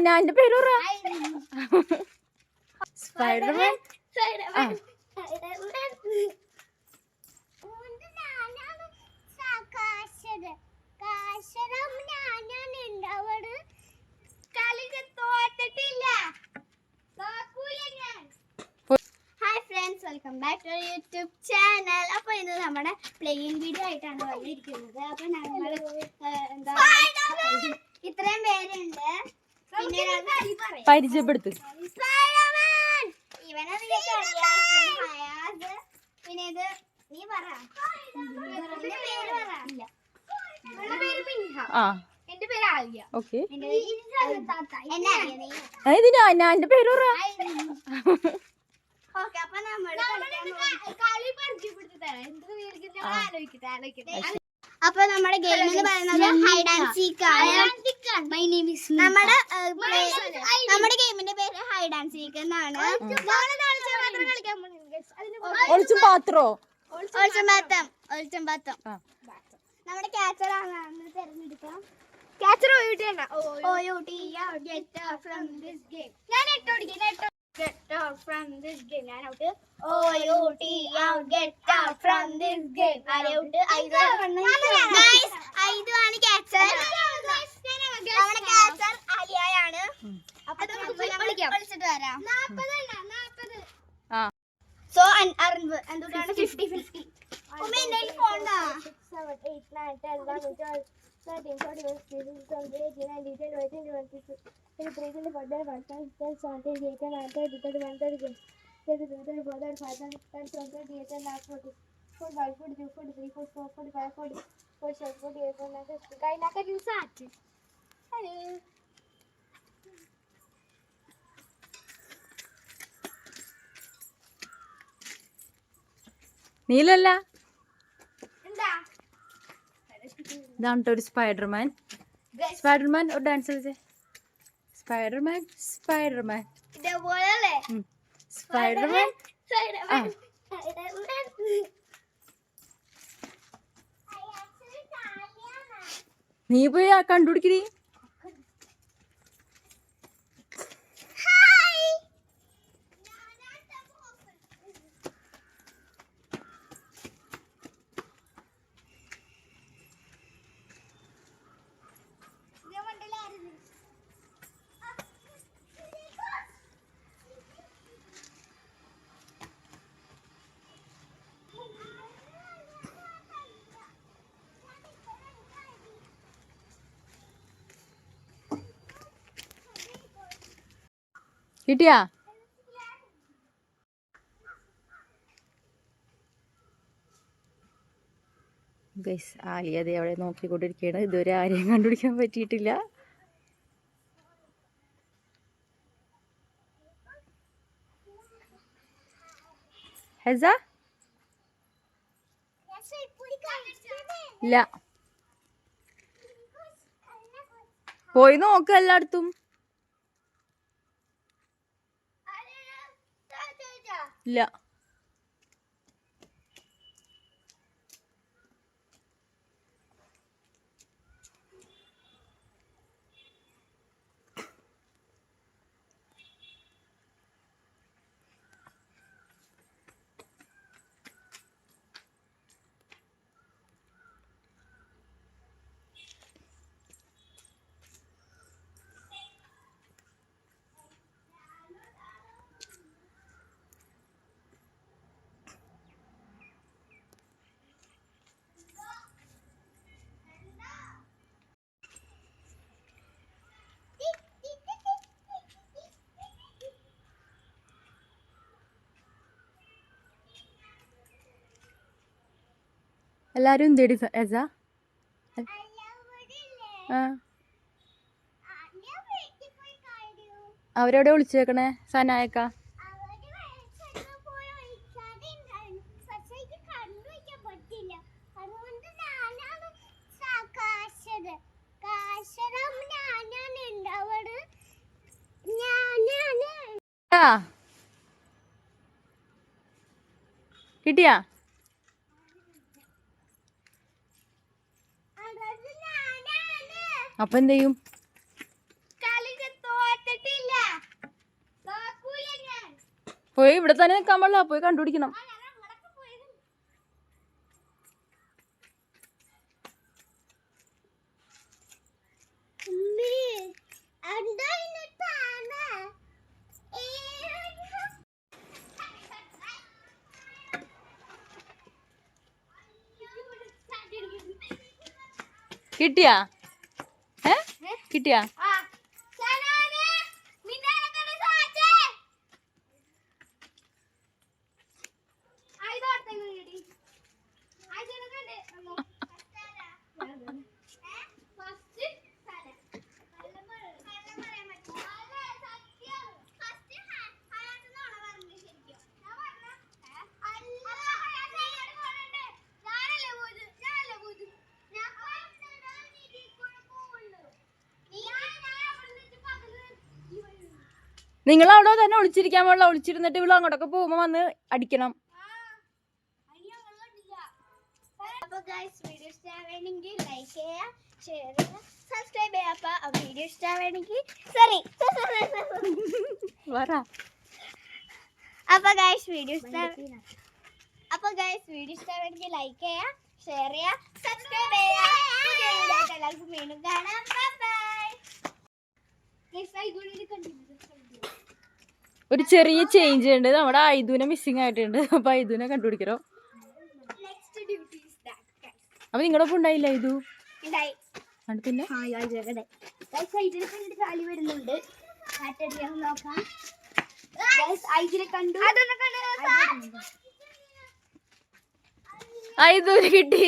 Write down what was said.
ഞാന്റെ പേര് പറ. സ്പൈഡർമാൻ? ആ. Welcome back to YouTube channel അപ്പൊ ഇന്ന് നമ്മുടെ പ്ലേയിങ് വീഡിയോ ആയിട്ടാണ് വന്നിരിക്കുന്നത്. അപ്പൊ ഞങ്ങൾ എന്താ ഇത്രയും പേരുണ്ട്. പരിചയപ്പെടുത്ത്. ആ. എന്റെ പേര് ആലിയ ഓക്കെ. എന്നെ അറിയാം നീ. ഇത് ഞാൻ പേര് പറ. അപ്പൊ നമ്മുടെ ഗെയിം എന്ന് പറയുന്നത് ഹൈഡ് ആൻഡ് സീക്ക് ആണ്. മൈ നെയിം ഈസ് നമ്മുടെ നമ്മുടെ ഗെയിമിന്റെ പേര് ഹൈഡ് ആൻഡ് സീക്ക് എന്നാണ്. ഒളിച്ചും പാത്രോ. ഒളിച്ചമ്പാത്തം ഒളിച്ചമ്പാത്തം ആ. നമ്മുടെ ക്യാച്ചർ ആണെന്ന് തിരഞ്ഞെടുക്കാം. Catcher O U T get out from this game ഞാൻ ഔട്ട് ഫ്രം ദിസ് ഗെയിം ഞാൻ out O U T get out from this game ആരെ ഔട്ട് ഐതു ഗൈസ് ഐതു ആണ് ക്യാച്ചർ നമ്മുടെ ക്യാച്ചർ ആലിയായാണ് അപ്പൊ നമുക്ക് വിളിച്ചിട്ട് വരാം. ആ. സോ എന്തുകൊണ്ടാണ് ഫിഫ്റ്റി ഫിഫ്റ്റി ഉമ്മ എന്റെ ഫോൺ നീലല്ല? എന്താ? ഇതാണ് ട്ടോ ഒരു സ്പൈഡർമാൻ. സ്പൈഡർമാൻ ഒരു ഡാൻസ് കളിച്ചേ. സ്പൈഡർമാൻ സ്പൈഡർമാൻ ഇതേപോലെ സ്പൈഡർമാൻ. സ്പൈഡർമാൻ. നീ പോയി ആ കണ്ടുപിടിക്കടി കിട്ടിയാ? ഗൈസ് ആലിയ അതെ അവിടെ നോക്കിക്കൊണ്ടിരിക്കുകയാണ് ഇതുവരെ ആരെയും കണ്ടുപിടിക്കാൻ പറ്റിയിട്ടില്ല. ഹെസ? ഇല്ല. പോയി നോക്ക് എല്ലായിടത്തും. ഇല്ല എല്ലാരും തേടി ഹെസ ആ. അവരെവിടെ വിളിച്ചേക്കണേ? സനായക്ക? കിട്ടിയാ? അപ്പം എന്ത് ചെയ്യും? പോയി ഇവിടെ തന്നെ നിൽക്കാൻ പാടില്ല. പോയി കണ്ടുപിടിക്കണം. കിട്ടിയാ? കിട്ടിയാ നിങ്ങൾ അവിടെ തന്നെ ഒളിച്ചിരിക്കാൻ പാടില്ല. ഒളിച്ചിരുന്നിട്ട് ഇവിടെ അങ്ങോട്ടൊക്കെ പോകുമ്പോ വന്ന് അടിക്കണം. അപ്പൊ ഗൈസ് വീഡിയോ ഇഷ്ടമാണെങ്കിൽ ലൈക്ക് ചെയ്യുക ഷെയർ ചെയ്യുക സബ്സ്ക്രൈബ് ചെയ്യുക. അപ്പൊ വീഡിയോ ഇഷ്ടമാണെങ്കിൽ സോറി പറ. അപ്പോൾ ഗൈസ് വീഡിയോ ഇഷ്ട അപ്പോൾ ഗൈസ് വീഡിയോ ഇഷ്ടമാണെങ്കിൽ ലൈക്ക് ചെയ്യുക ഷെയർ ചെയ്യുക സബ്സ്ക്രൈബ് ചെയ്യുക. എല്ലാവർക്കും വീണ്ടും കാണാം. ബൈ ഒരു ചെറിയ ചേഞ്ച് ഉണ്ട്. നമ്മുടെ ഐദുനെ മിസ്സിങ് ആയിട്ടുണ്ട്. അപ്പൊ ഐദുനെ കണ്ടുപിടിക്കണോ അപ്പൊ നിങ്ങളുടെ ഒപ്പം ഉണ്ടായില്ല ഐദു? പിന്നെ കിട്ടി.